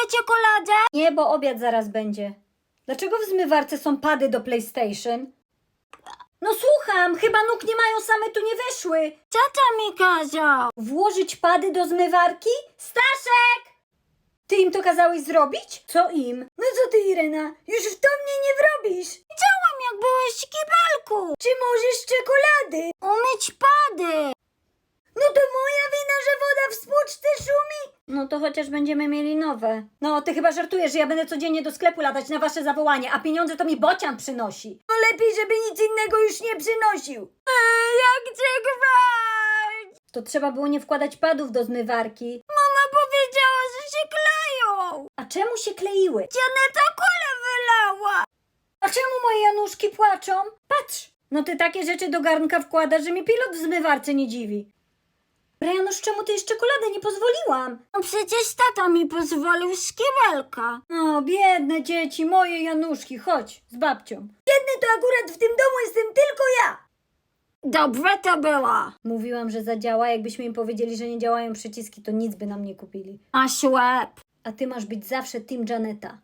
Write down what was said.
mogę czekoladę? Nie, bo obiad zaraz będzie. Dlaczego w zmywarce są pady do PlayStation? No słucham, chyba nóg nie mają, same tu nie weszły. Tata mi kazał. Włożyć pady do zmywarki? Staszek! Ty im to kazałeś zrobić? Co im? No co ty, Irena? Już w to mnie nie wrobisz. Widziałam jak byłeś w kibelku. Czy możesz czekolady? Umyć pady. No to moja wina, że woda w spłuczce szumi. No to chociaż będziemy mieli nowe. No, ty chyba żartujesz, że ja będę codziennie do sklepu latać na wasze zawołanie, a pieniądze to mi bocian przynosi. No lepiej, żeby nic innego już nie przynosił. Ej, jak cię gwałć. To trzeba było nie wkładać padów do zmywarki. Mama powiedziała, że się kleją. A czemu się kleiły? Janeta kulę wylała. A czemu moje Januszki płaczą? Patrz! No ty takie rzeczy do garnka wkładasz, że mi pilot w zmywarce nie dziwi. Janusz, czemu ty jeszcze czekoladę nie pozwoliłam? No przecież tata mi pozwolił z kibelka. O, biedne dzieci, moje Januszki, chodź z babcią. Biedny to akurat w tym domu jestem tylko ja. Dobre to było. Mówiłam, że zadziała, jakbyśmy im powiedzieli, że nie działają przyciski, to nic by nam nie kupili. Masz łeb. A ty masz być zawsze Team Janeta.